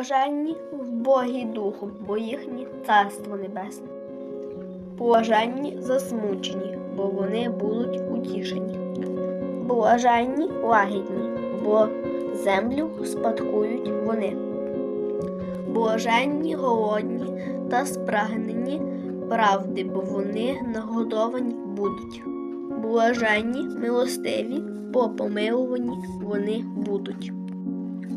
Блаженні в Богі Духом, бо їхнє царство небесне. Блаженні засмучені, бо вони будуть утішені. Блаженні лагідні, бо землю спадкують вони. Блаженні голодні та спрагнені правди, бо вони нагодовані будуть. Блаженні милостиві, бо помилувані вони будуть.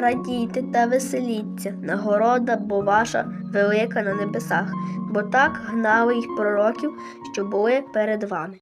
Радійте та веселіться, нагорода, бо ваша велика на небесах, бо так гнали їх пророків, що були перед вами.